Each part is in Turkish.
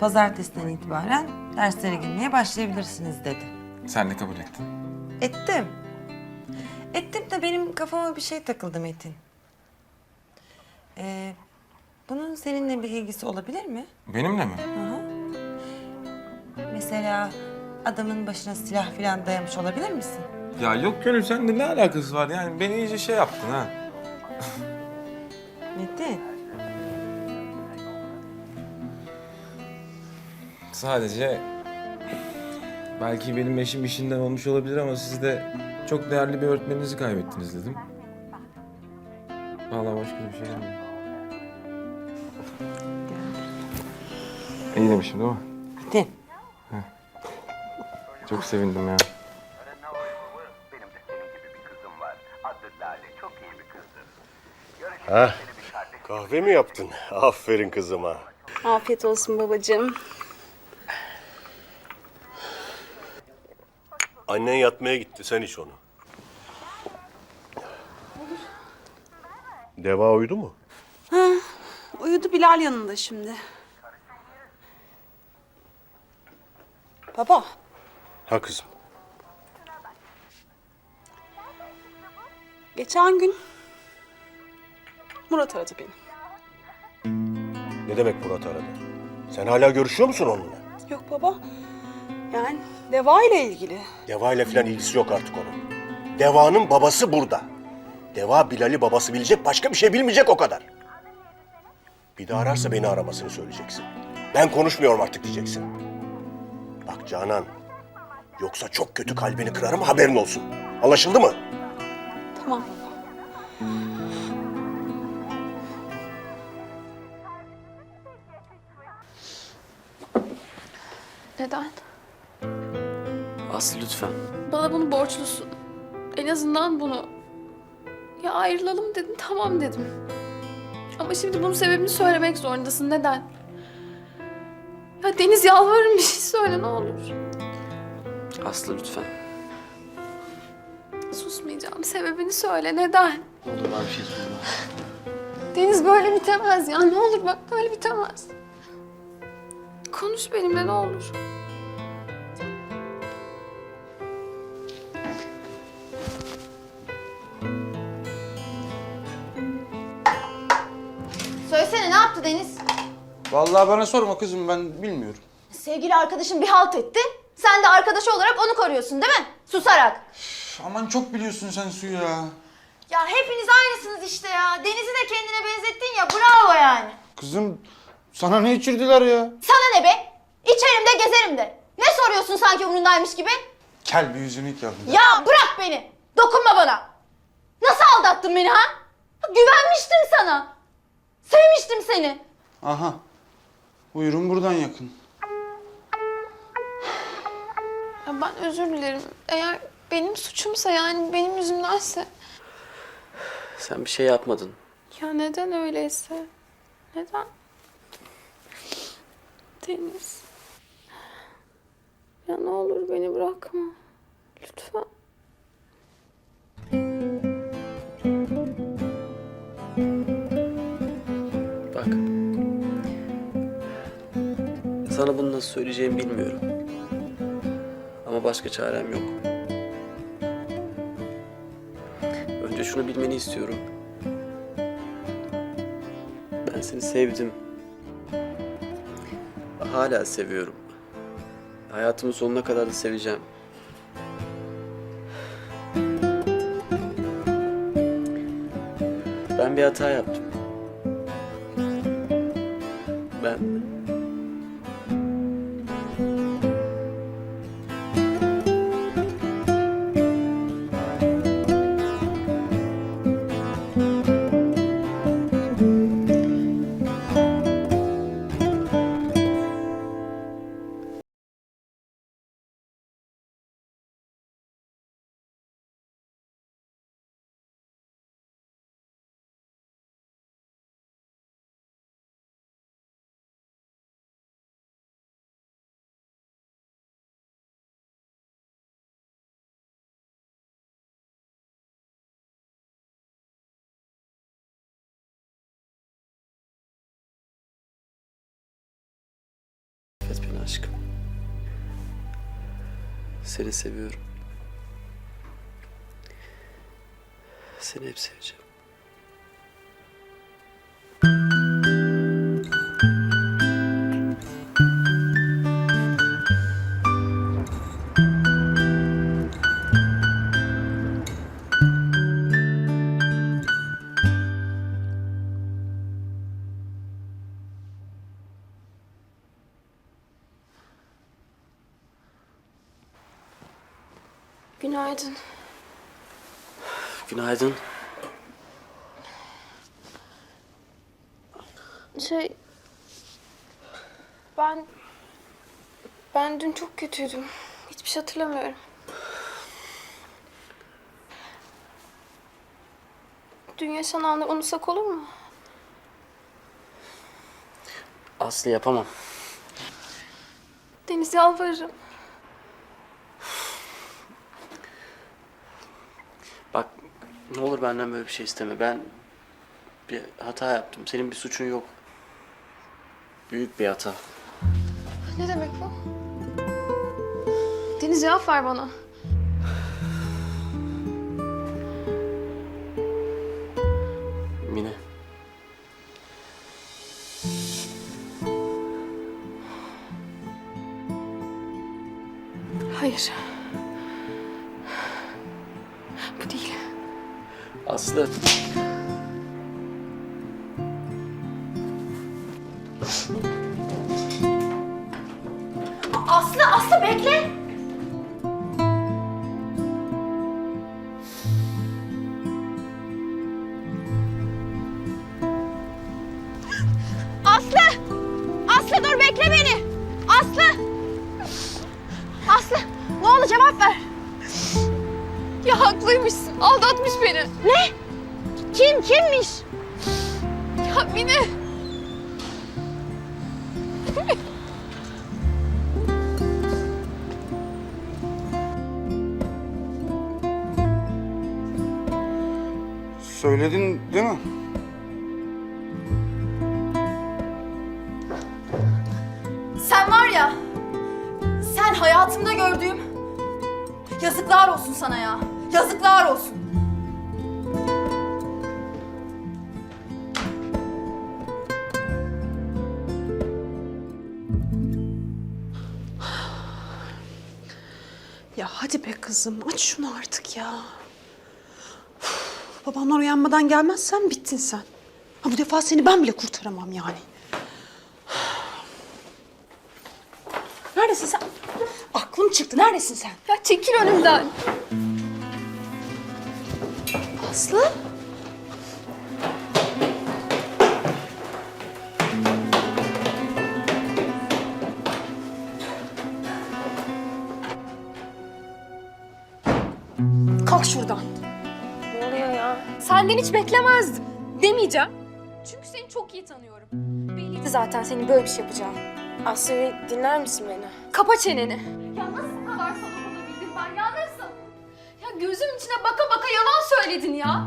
pazartesiden itibaren derslere girmeye başlayabilirsiniz dedi. Sen de kabul ettin. Ettim. Ettim de benim kafama bir şey takıldı Metin. Ee, bunun seninle bir ilgisi olabilir mi? Benimle mi? Mesela adamın başına silah falan dayamış olabilir misin? Ya yok Gönül sende ne alakası var? Yani beni iyice şey yaptın ha. Sadece belki benim eşim işinden olmuş olabilir ama siz de çok değerli bir öğretmeninizi kaybettiniz dedim. Vallahi başka bir şey gelmedi. İyi demişim değil mi? Metin. Çok sevindim ya. Benim de senin gibi bir kızım var. Adı Lale. Çok iyi bir kızdır. Ha, kahve mi yaptın? Aferin kızıma. Afiyet olsun babacığım. Annen yatmaya gitti, sen iç onu. Deva uyudu mu? Uyudu Bilal yanında şimdi. Baba, Ha kızım. geçen gün Murat aradı beni. Ne demek Murat aradı? Sen hala görüşüyor musun onunla? Yok baba, yani Deva ile ilgili. Deva ile falan ilgisi yok artık onun. Deva'nın babası burada. Deva Bilal'i babası bilecek, başka bir şey bilmeyecek o kadar. Bir daha ararsa beni aramasını söyleyeceksin. Ben konuşmuyorum artık diyeceksin. Bak Canan, yoksa çok kötü kalbini kırarım haberin olsun. Anlaşıldı mı? Tamam. Neden? Aslı lütfen. Bana bunu borçlusun. En azından bunu. Ya ayrılalım dedin, tamam dedim. Ama şimdi bunun sebebini söylemek zorundasın. Neden? Ya Deniz yalvarırım bir şey söyle ne olur. Aslı lütfen. Susmayacağım. Sebebini söyle. Neden? Ne olur bana bir şey söyle. Deniz böyle bitemez ya. Ne olur bak böyle bitemez. Konuş benimle ne olur. Yaptı Deniz? Vallahi bana sorma kızım ben bilmiyorum. Sevgili arkadaşın bir halt etti. Sen de arkadaşı olarak onu koruyorsun değil mi? Susarak. Üf, Aman çok biliyorsun sen suyu ya. Ya hepiniz aynısınız işte ya. Deniz'i de kendine benzettin ya bravo yani. Kızım sana ne içirdiler ya? Sana ne be? İçerim de gezerim de. Ne soruyorsun sanki umrundaymış gibi? Kel bir yüzünü yıkadın. Ya bırak beni. Dokunma bana. Nasıl aldattın beni ha? Güvenmiştim sana. Seni. Aha. Buyurun buradan yakın. Ya ben özür dilerim. Eğer benim suçumsa yani benim yüzümdense. Sen bir şey yapmadın. Ya neden öyleyse? Neden? Deniz. Ya ne olur beni bırakma. Nasıl söyleyeceğimi bilmiyorum. Ama başka çarem yok. Önce şunu bilmeni istiyorum. Ben seni sevdim. Hala seviyorum. Hayatımın sonuna kadar da seveceğim. Ben bir hata yaptım. Ben Affet beni aşkım. Seni seviyorum. Seni hep seveceğim. Günaydın. Günaydın. Şey... Ben... Ben dün çok kötüydüm. Hiçbir şey hatırlamıyorum. Dün yaşananları unutsak olur mu? Aslı yapamam. Deniz yalvarırım. Bak ne olur benden böyle bir şey isteme. Ben bir hata yaptım. Senin bir suçun yok. Büyük bir hata. Ne demek bu? Deniz cevap ver bana. Mine. Hayır. Aslı. Aslı, Aslı bekle. Aslı! Aslı dur bekle beni. Aslı! Aslı ne oldu cevap ver. Ya haklıymışsın. Aldatmış beni. Ne? Kim kimmiş? Ya Mine. Söyledin değil mi? Sen var ya, sen hayatımda gördüğüm yazıklar olsun sana ya. Yazıklar olsun. Ya hadi be kızım aç şunu artık ya. Uf, Babanlar uyanmadan gelmezsen bittin sen. Ha bu defa seni ben bile kurtaramam yani. Neredesin sen? Aklım çıktı. Neredesin sen? Ya çekil önümden. Aslı? Senden hiç beklemezdim. Demeyeceğim. Çünkü seni çok iyi tanıyorum. Belliydi zaten senin böyle bir şey yapacağın. Aslı dinler misin beni? Kapa çeneni. Ya nasıl bu kadar salak olabildim ben ya nasıl? Ya gözüm içine baka baka yalan söyledin ya.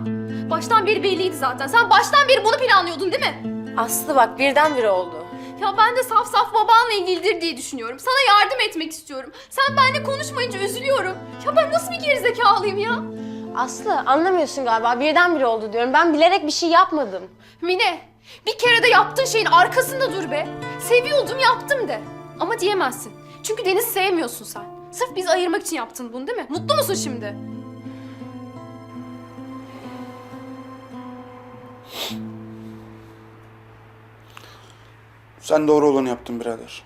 Baştan beri belliydi zaten. Sen baştan beri bunu planlıyordun değil mi? Aslı bak birdenbire oldu. Ya ben de saf saf babanla ilgilidir diye düşünüyorum. Sana yardım etmek istiyorum. Sen benimle konuşmayınca üzülüyorum. Ya ben nasıl bir gerizekalıyım ya? Aslı anlamıyorsun galiba birdenbire oldu diyorum. Ben bilerek bir şey yapmadım. Mine, bir kere de yaptığın şeyin arkasında dur be. Seviyordum yaptım de. Ama diyemezsin. Çünkü Deniz sevmiyorsun sen. Sırf bizi ayırmak için yaptın bunu değil mi? Mutlu musun şimdi? Sen doğru olanı yaptın birader.